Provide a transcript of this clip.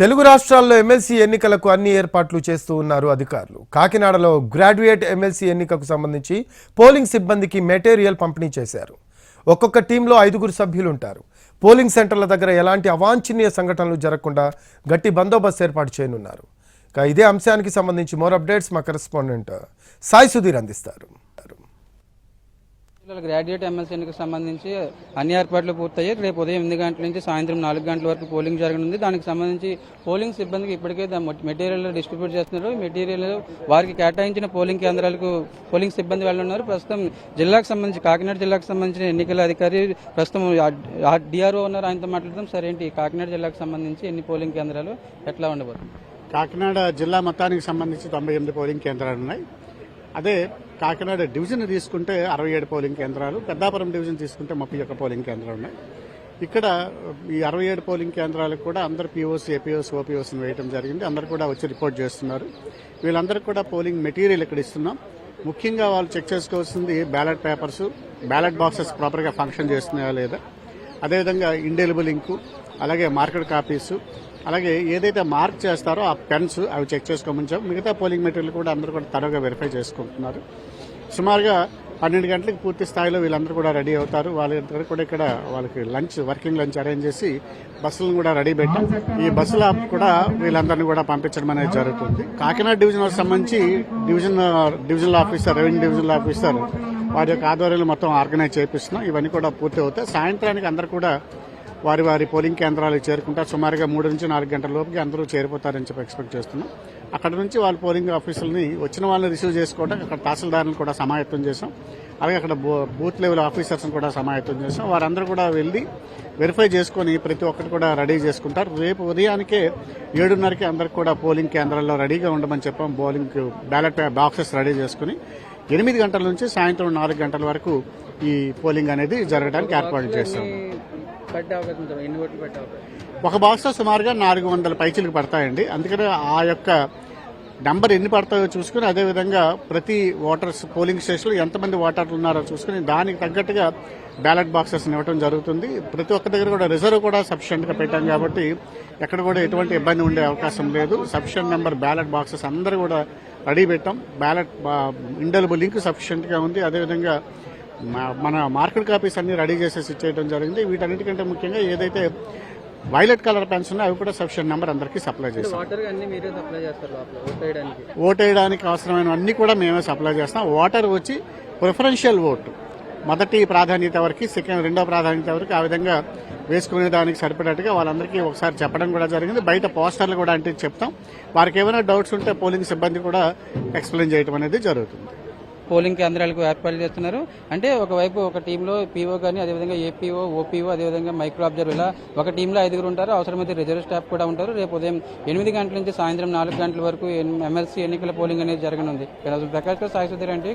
తెలుగు రాష్ట్రాల్లో ఎమ్మెల్సీ ఎన్నికలకు అన్ని ఏర్పాట్లు చేస్తూ ఉన్నారు అధికారులు. కాకినాడలో గ్రాడ్యుయేట్ ఎమ్మెల్సీ ఎన్నికకు సంబంధించి పోలింగ్ సిబ్బందికి మెటీరియల్ పంపిణీ చేశారు. ఒక్కొక్క టీంలో ఐదుగురు సభ్యులు ఉంటారు పోలింగ్ సెంటర్ల దగ్గర ఎలాంటి అవాంఛనీయ సంఘటనలు జరగకుండా గట్టి బందోబస్తు ఏర్పాటు చేయనున్నారు. ఇదే అంశానికి సంబంధించి మోర్ అప్డేట్స్ మా కరెస్పాండెంట్ సాయి సుధీర్ అందిస్తారు. గ్రాడ్యుయేట్ ఎమ్మెల్సీ ఎన్నికకు సంబంధించి అన్ని ఏర్పాట్లు పూర్తయ్యాయి. రేపు ఉదయం ఎనిమిది గంటల నుంచి సాయంత్రం నాలుగు గంటల వరకు పోలింగ్ జరగనుంది. దానికి సంబంధించి పోలింగ్ సిబ్బందికి ఇప్పటికే దా- మెటీరియల్ డిస్ట్రిబ్యూట్ చేస్తున్నారు. మెటీరియల్ వారికి కేటాయించిన పోలింగ్ కేంద్రాలకు పోలింగ్ సిబ్బంది వెళ్ళున్నారు ప్రస్తుతం జిల్లాకు సంబంధించి కాకినాడ జిల్లాకు సంబంధించిన ఎన్నికల అధికారి ప్రస్తుతం డిఆర్ఓ ఉన్నారు. ఆయనతో మాట్లాడదాం. సరే ఏంటి కాకినాడ జిల్లాకు సంబంధించి ఎన్ని పోలింగ్ కేంద్రాలు? ఎట్లా ఉండబోతుంది? కాకినాడ జిల్లా మొత్తానికి సంబంధించి తొంభై ఎనిమిది పోలింగ్ కేంద్రాలు ఉన్నాయి. అదే కాకినాడ డివిజన్ తీసుకుంటే అరవై ఏడు పోలింగ్ కేంద్రాలు పెద్దాపురం డివిజన్ తీసుకుంటే ముప్పై ఒక్క పోలింగ్ కేంద్రాలు ఉన్నాయి. ఇక్కడ ఈ అరవై ఏడు పోలింగ్ కేంద్రాలకు కూడా అందరు పీఓసీ ఏపీఓసి ఓపీఓస్ని వేయడం జరిగింది. అందరు కూడా వచ్చి రిపోర్ట్ చేస్తున్నారు. వీళ్ళందరికీ కూడా పోలింగ్ మెటీరియల్ ఇక్కడ ఇస్తున్నాం. ముఖ్యంగా వాళ్ళు చెక్ చేసుకోవాల్సింది బ్యాలెట్ పేపర్స్ బ్యాలెట్ బాక్సెస్ ప్రాపర్గా ఫంక్షన్ చేస్తున్నాయా లేదా? అదేవిధంగా ఇండెలిబుల్ ఇంకు అలాగే మార్కెట్ కాపీసు అలాగే ఏదైతే మార్క్ చేస్తారో ఆ పెన్స్ అవి చెక్ చేసుకోమని మిగతా పోలింగ్ మెటీరియల్ కూడా అందరూ కూడా తరగా వెరిఫై చేసుకుంటున్నారు. సుమారుగా పన్నెండు గంటలకు పూర్తి స్థాయిలో వీళ్ళందరూ కూడా రెడీ అవుతారు. వాళ్ళందరూ కూడా ఇక్కడ వాళ్ళకి లంచ్ వర్కింగ్ లంచ్ అరేంజ్ చేసి బస్సులను కూడా రెడీ పెట్టాం. ఈ బస్సుల కూడా వీళ్ళందరినీ కూడా పంపించడం అనేది జరుగుతుంది. కాకినాడ డివిజన్ సంబంధించి division divisional officer revenue divisional officer వారి యొక్క ఆధ్వర్యంలో మొత్తం ఆర్గనైజ్ చేపిస్తున్నాం. ఇవన్నీ కూడా పూర్తి అవుతాయి. సాయంత్రానికి అందరూ కూడా వారి వారి పోలింగ్ కేంద్రాలకు చేరుకుంటారు సుమారుగా మూడు నుంచి నాలుగు గంటల లోపుకి అందరూ చేరిపోతారని చెప్పి ఎక్స్పెక్ట్ చేస్తున్నాం. అక్కడ నుంచి వాళ్ళ పోలింగ్ ఆఫీసులని వచ్చిన వాళ్ళని రిసీవ్ చేసుకోవడం అక్కడ తహసీల్దారులను కూడా సమాయత్తం చేసాం అలాగే అక్కడ బూత్ లెవెల్ ఆఫీసర్స్ని కూడా సమాయత్తం చేసాం వారందరూ కూడా వెళ్ళి వెరిఫై చేసుకొని ప్రతి ఒక్కరు కూడా రెడీ చేసుకుంటారు. రేపు ఉదయానికే ఏడున్నరకి అందరికి కూడా పోలింగ్ కేంద్రాల్లో రెడీగా ఉండమని చెప్పాం. పోలింగ్ బ్యాలెట్ బాక్సెస్ రెడీ చేసుకుని ఎనిమిది గంటల నుంచి సాయంత్రం నాలుగు గంటల వరకు ఈ పోలింగ్ అనేది జరగడానికి ఏర్పాటు చేస్తాం పట్టే అవకాశం ఎన్ని ఓట్లు ఒక బాక్స్లో సుమారుగా నాలుగు వందల పైచీలకు పడతాయండి. అందుకనే ఆ యొక్క నంబర్ ఎన్ని పడతాయో చూసుకుని అదేవిధంగా ప్రతి ఓటర్స్ పోలింగ్ స్టేషన్లో ఎంతమంది ఓటర్లు ఉన్నారో చూసుకుని దానికి తగ్గట్టుగా బ్యాలెట్ బాక్సెస్ ఇవ్వడం జరుగుతుంది. ప్రతి ఒక్క దగ్గర కూడా రిజర్వ్ కూడా సఫిషియెంట్గా పెట్టాం కాబట్టి ఎక్కడ కూడా ఎటువంటి ఇబ్బంది ఉండే అవకాశం లేదు. సఫిషియెంట్ నెంబర్ బ్యాలెట్ బాక్సెస్ అందరూ కూడా రెడీ పెట్టాం. బ్యాలెట్ ఇండలబుల్ లింక్ సఫిషియెంట్గా ఉంది. అదేవిధంగా మన మార్కెట్ కాపీస్ అన్ని రెడీ చేసేసి ఇచ్చేయడం జరిగింది. వీటన్నిటికంటే ముఖ్యంగా ఏదైతే వైలెట్ కలర్ పెన్స్ ఉన్నాయో అవి కూడా సఫిషియెంట్ నెంబర్ అందరికీ సప్లై చేస్తాం. ఓట్ వేయడానికి. అవసరమైన అన్ని కూడా మేమే సప్లై చేస్తాం. ఓటర్ వచ్చి ప్రిఫరెన్షియల్ ఓటు. మొదటి ప్రాధాన్యత వరకు సెకండ్ రెండో ప్రాధాన్యత వరకు ఆ విధంగా వేసుకునే దానికి సరిపడేట్టుగా వాళ్ళందరికీ ఒకసారి చెప్పడం కూడా జరిగింది. బయట పోస్టర్లు కూడా అంటే చెప్తాం. వారికి ఏమైనా డౌట్స్ ఉంటే పోలింగ్ సిబ్బంది కూడా ఎక్స్ప్లెయిన్ చేయడం అనేది జరుగుతుంది. పోలింగ్ కేంద్రాలకు ఏర్పాటు చేస్తున్నారు. అంటే ఒకవైపు ఒక టీంలో పీఓ కానీ అదేవిధంగా ఏపీఓ ఓపీఓ అదేవిధంగా మైక్రో అబ్జర్వర్ ఇలా ఒక టీంలో ఐదుగురు ఉంటారు. అవసరమైతే రిజర్వ్ స్టాఫ్ కూడా ఉంటారు. రేపు ఉదయం ఎనిమిది గంటల నుంచి సాయంత్రం నాలుగు గంటల వరకు ఎమ్మెల్సీ ఎన్నికల పోలింగ్ అనేది జరగనుంది. ప్రకాష్ సాయి సుధీర్ అంటే